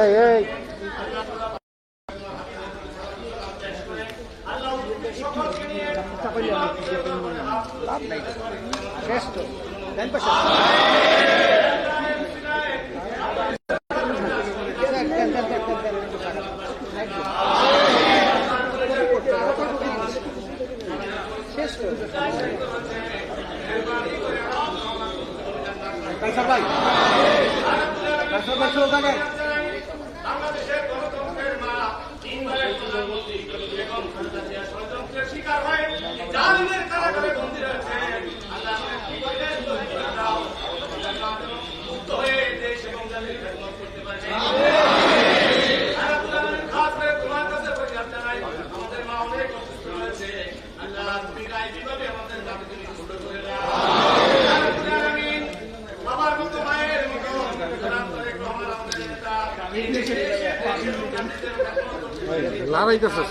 এই এই। লাভ নাই শেষ কাইসা ভাই কাইসা ভাই জিয়া ষড়যন্ত্রের শিকার হয়ে জালিমের কারাগারে বন্দী রয়েছে খেদমত করতে পারে আল্লাহ তোমাদের খাস করে তোমার কাছে ফরিয়াদ জানাই আমাদের মা অনেক অসুস্থ রয়েছে আল্লাহ তুমি গায়ে যেভাবে আমাদের দাবি তুমি ছোট করে দাও আল্লাহ আমিন বাবার মতো মায়ের মতো সালাম করে আমার আমাদের নেতা এই দেশে লড়াইতেছে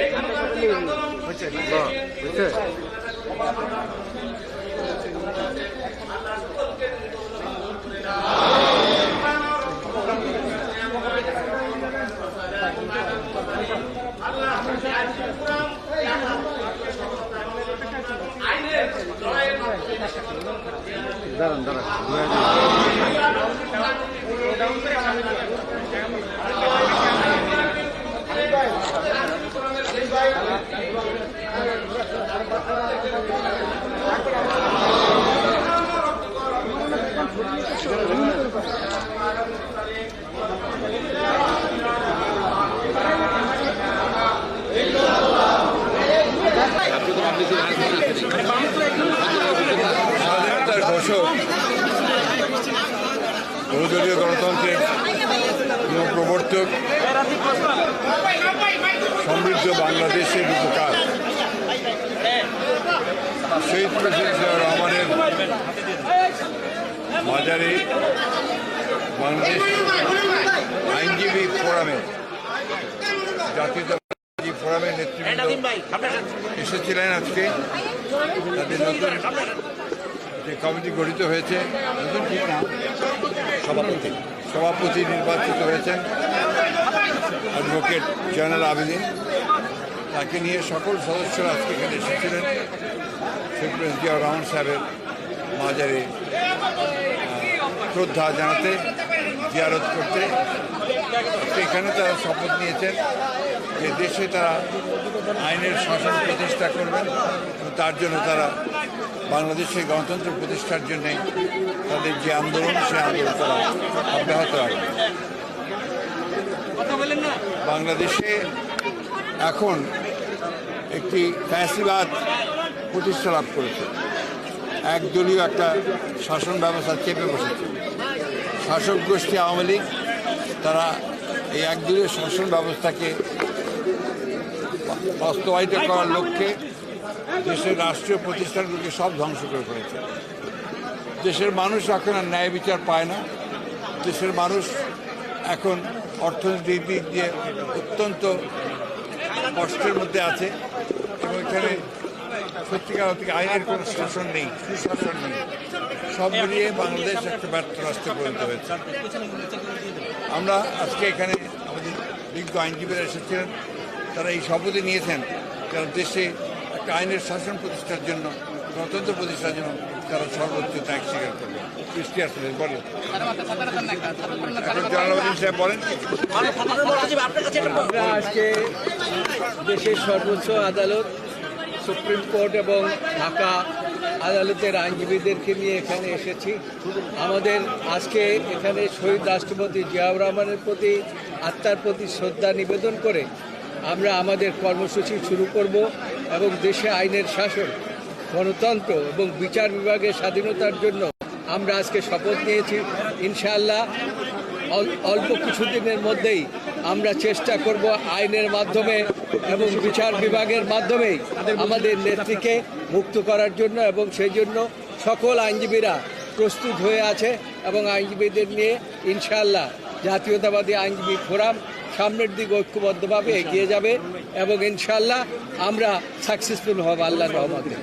এই গণতান্ত্রিক আন্দোলন হচ্ছে আইনের লড়াইয়ের মাধ্যমে দাঁড়ান দাঁড়ান। স্বাধীনতার বহুদলীয় গণতন্ত্রের প্রবর্তক সমৃদ্ধ বাংলাদেশের উপকার। শহীদ প্রেসিডেন্ট রহমানের বাজারে বাংলাদেশ আইনজীবী ফোরামে জাতীয়তাবাদী ফোরামের নেতৃবৃন্দ এসেছিলেন আজকে। তাদের নতুন যে কমিটি গঠিত হয়েছে নতুন সভাপতি সভাপতি নির্বাচিত হয়েছেন অ্যাডভোকেট জয়নাল আবেদিন। তাকে নিয়ে সকল সদস্যরা আজকে এখানে এসেছিলেন। শেখ জিয়াউর রহমান সাহেবের মাজারে শ্রদ্ধা জানাতে, জিয়ারত করতে। এখানে তারা শপথ নিয়েছেন যে দেশে তারা আইনের শাসন প্রতিষ্ঠা করবেন, তার জন্য তারা বাংলাদেশে গণতন্ত্র প্রতিষ্ঠার জন্যে তাদের যে আন্দোলন সেই আন্দোলন তারা অব্যাহত রাখবে বাংলাদেশে এখন একটি ফ্যাসিবাদ প্রতিষ্ঠা লাভ করেছে। একদলীয় একটা শাসন ব্যবস্থা চেপে বসেছে। শাসক গোষ্ঠী আওয়ামী লীগ তারা এই একদলীয় শাসন ব্যবস্থাকে বাস্তবায়িত করার লক্ষ্যে দেশের রাষ্ট্রীয় প্রতিষ্ঠানগুলোকে সব ধ্বংস করে ফেলেছে। দেশের মানুষ এখন আর ন্যায় বিচার পায় না। দেশের মানুষ এখন অর্থনৈতিক দিক দিয়ে অত্যন্ত কষ্টের মধ্যে আছে এবং এখানে সত্যিকার অর্থে আইনের কোনো শাসন নেই, সুশাসন নেই। সব মিলিয়ে বাংলাদেশ একটা ব্যর্থ রাষ্ট্রে পরিণত হয়েছে। আমরা আজকে এখানে আমাদের বিজ্ঞ আইনজীবীরা এসেছিলেন, তারা এই শপথে নিয়েছেন কারণ দেশে একটা আইনের শাসন প্রতিষ্ঠার জন্য, গণতন্ত্র প্রতিষ্ঠার জন্য তারা সর্বোচ্চ ত্যাগ স্বীকার করবে আজকে দেশের সর্বোচ্চ আদালত, সুপ্রিম কোর্ট এবং ঢাকা আদালতের আইনজীবীদেরকে নিয়ে এখানে এসেছি। আমাদের আজকে এখানে শহীদ রাষ্ট্রপতি জিয়াউর রহমানের প্রতি আত্মার প্রতি শ্রদ্ধা নিবেদন করে আমরা আমাদের কর্মসূচি শুরু করব। এবং দেশে আইনের শাসন, গণতন্ত্র এবং বিচার বিভাগের স্বাধীনতার জন্য আমরা আজকে শপথ নিয়েছি। ইনশাআল্লাহ অল- অল্প কিছুদিনের মধ্যেই আমরা চেষ্টা করব আইনের মাধ্যমে এবং বিচার বিভাগের মাধ্যমেই আমাদের নেত্রীকে মুক্ত করার জন্য এবং সেই জন্য সকল আইনজীবীরা প্রস্তুত হয়ে আছে এবং আইনজীবীদের নিয়ে ইনশাআল্লাহ জাতীয়তাবাদী আইনজীবী ফোরাম সামনের দিকে ঐক্যবদ্ধভাবে এগিয়ে যাবে এবং ইনশাল্লাহ আমরা সাকসেসফুল হব আল্লাহ রহমতে।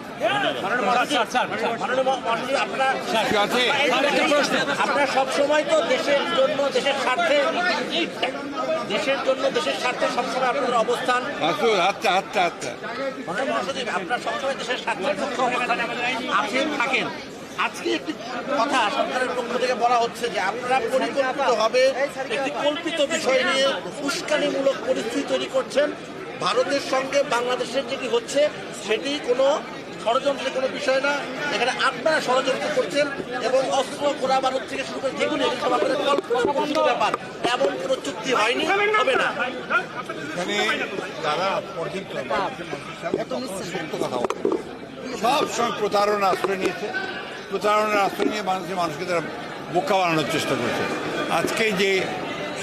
আপনারা সবসময় তো দেশের জন্য দেশের স্বার্থে দেশের জন্য দেশের স্বার্থে সবসময় আপনাদের অবস্থান। আচ্ছা আচ্ছা আচ্ছা। আপনারা সবসময় দেশের স্বার্থের পক্ষে থাকেন। আজকে একটি কথা সরকারের পক্ষ থেকে বলা হচ্ছে যে আপনারা পরিকল্পিতভাবে একটি কল্পিত বিষয় নিয়ে উস্কানিমূলক পরিস্থিতি তৈরি করছেন। ভারতের সঙ্গে বাংলাদেশের যেটি হচ্ছে সেটি কোনো ষড়যন্ত্রের কোনো বিষয় না। এখানে আপনারা ষড়যন্ত্র করছেন এবং অস্ত্র গোলা বারুদ থেকে শুরু করে যেগুলো এগুলো সব আপনাদের ব্যাপার। এমন কোনো চুক্তি হয়নি হবে না। এখানে যারা সব সময় প্রতারণা আশ্রয় নিয়েছে। প্রতারণার আশ্রয় নিয়ে বাংলাদেশের মানুষকে তারা বোকা বানানোর চেষ্টা করছে। আজকে যে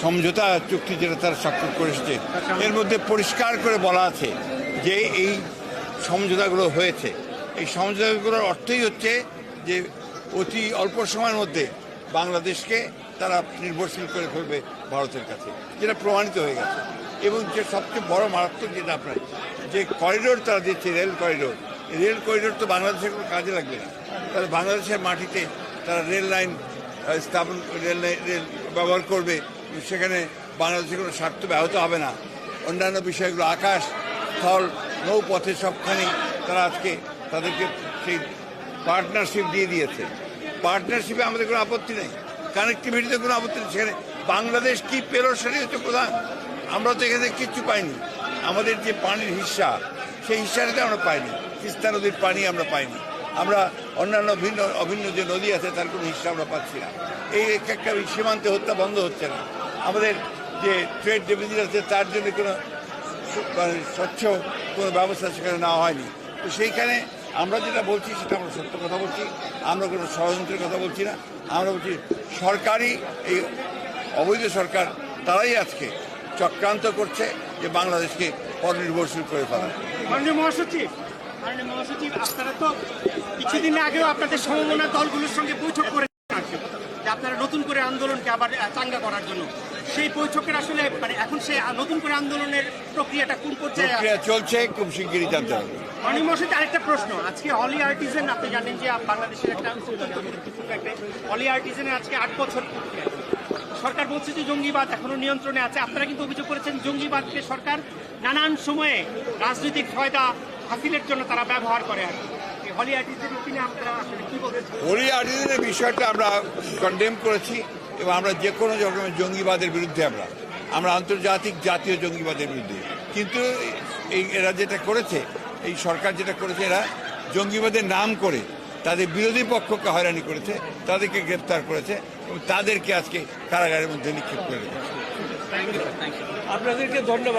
সমঝোতা চুক্তি যেটা তারা স্বাক্ষর করে এসেছে, এর মধ্যে পরিষ্কার করে বলা আছে যে এই সমঝোতাগুলো হয়েছে। এই সমঝোতাগুলোর অর্থই হচ্ছে যে অতি অল্প সময়ের মধ্যে বাংলাদেশকে তারা নির্ভরশীল করে ফেলবে ভারতের কাছে, যেটা প্রমাণিত হয়ে গেছে। এবং যে সবচেয়ে বড় মারাত্মক যেটা আপনার, যে করিডোর তারা দিচ্ছে রেল করিডোর রেল করিডোর তো বাংলাদেশের কোনো কাজে লাগবে না। তাহলে বাংলাদেশের মাটিতে তারা রেল লাইন স্থাপন, রেল রেল ব্যবহার করবে, সেখানে বাংলাদেশের কোনো স্বার্থ ব্যাহত হবে না। অন্যান্য বিষয়গুলো, আকাশ, স্থল, নৌপথে সবখানে তারা আজকে তাদেরকে সেই পার্টনারশিপ দিয়ে দিয়েছে। পার্টনারশিপে আমাদের কোনো আপত্তি নেই। কানেক্টিভিটিতে কোনো আপত্তি নেই। সেখানে বাংলাদেশ কি পেল সেটাই হচ্ছে প্রধান। আমরা তো এখানে কিচ্ছু পাইনি। আমাদের যে পানির হিস্সা সেই হিস্সাটাতে আমরা পাইনি। তিস্তা নদীর পানি আমরা পাইনি। আমরা অন্যান্য ভিন্ন, অভিন্ন যে নদী আছে, তার কোনো হিস্সা আমরা পাচ্ছি না। এই এক একটা সীমান্তে হত্যা বন্ধ হচ্ছে না। আমাদের যে ট্রেড ডেফিসিট আছে, তার জন্য কোনো মানে স্বচ্ছ কোনো ব্যবস্থা সেখানে নেওয়া হয়নি। তো সেইখানে আমরা যেটা বলছি, সেটা আমরা সত্য কথা বলছি। আমরা কোনো ষড়যন্ত্রের কথা বলছি না। আমরা বলছি সরকারি এই অবৈধ সরকার, তারাই আজকে চক্রান্ত করছে যে বাংলাদেশকে পরনির্ভরশীল করে ফেলা। মাননীয় মহাসচিব মাননীয় মহাসচিব আপনারা তো কিছুদিন আগেও আপনাদের সমমনা দলগুলোর সঙ্গে বৈঠক করে। আপনারা নতুন করে আন্দোলনকে আবার চাঙ্গা করার জন্য সেই বৈঠকের আসলে মানে এখন সে নতুন করে আন্দোলনের প্রক্রিয়াটা কোন পর্যায়ে? প্রক্রিয়া চলছে খুব শিগগিরই জানতে হবে মাননীয় মহাসচিব আরেকটা প্রশ্ন আজকে অলি আর্টিজেন আপনি জানেন যে বাংলাদেশের একটা অত্যন্ত গুরুত্বপূর্ণ একটা অলি আর্টিজেনের আজকে আট বছর আছে। সরকার বলছে যে জঙ্গিবাদ এখনও নিয়ন্ত্রণে আছে। আপনারা কিন্তু অভিযোগ করেছেন জঙ্গিবাদকে সরকার নানান সময়ে রাজনৈতিক ফায়দা হাসিলের জন্য তারা ব্যবহার করে আর। হলি আর্টিজেনের বিষয়টা আমরা কন্ডেম করেছি এবং আমরা যে কোনো রকমের জঙ্গিবাদের বিরুদ্ধে আমরা আমরা আন্তর্জাতিক জাতীয় জঙ্গিবাদের বিরুদ্ধে। কিন্তু এই এরা যেটা করেছে, এই সরকার যেটা করেছে, এরা জঙ্গিবাদের নাম করে তাদের বিরোধী পক্ষকে হয়রানি করেছে, তাদেরকে গ্রেপ্তার করেছে। তাদেরকে আজকে কারাগারের মধ্যে নিক্ষেপ করে আপনাদেরকে ধন্যবাদ।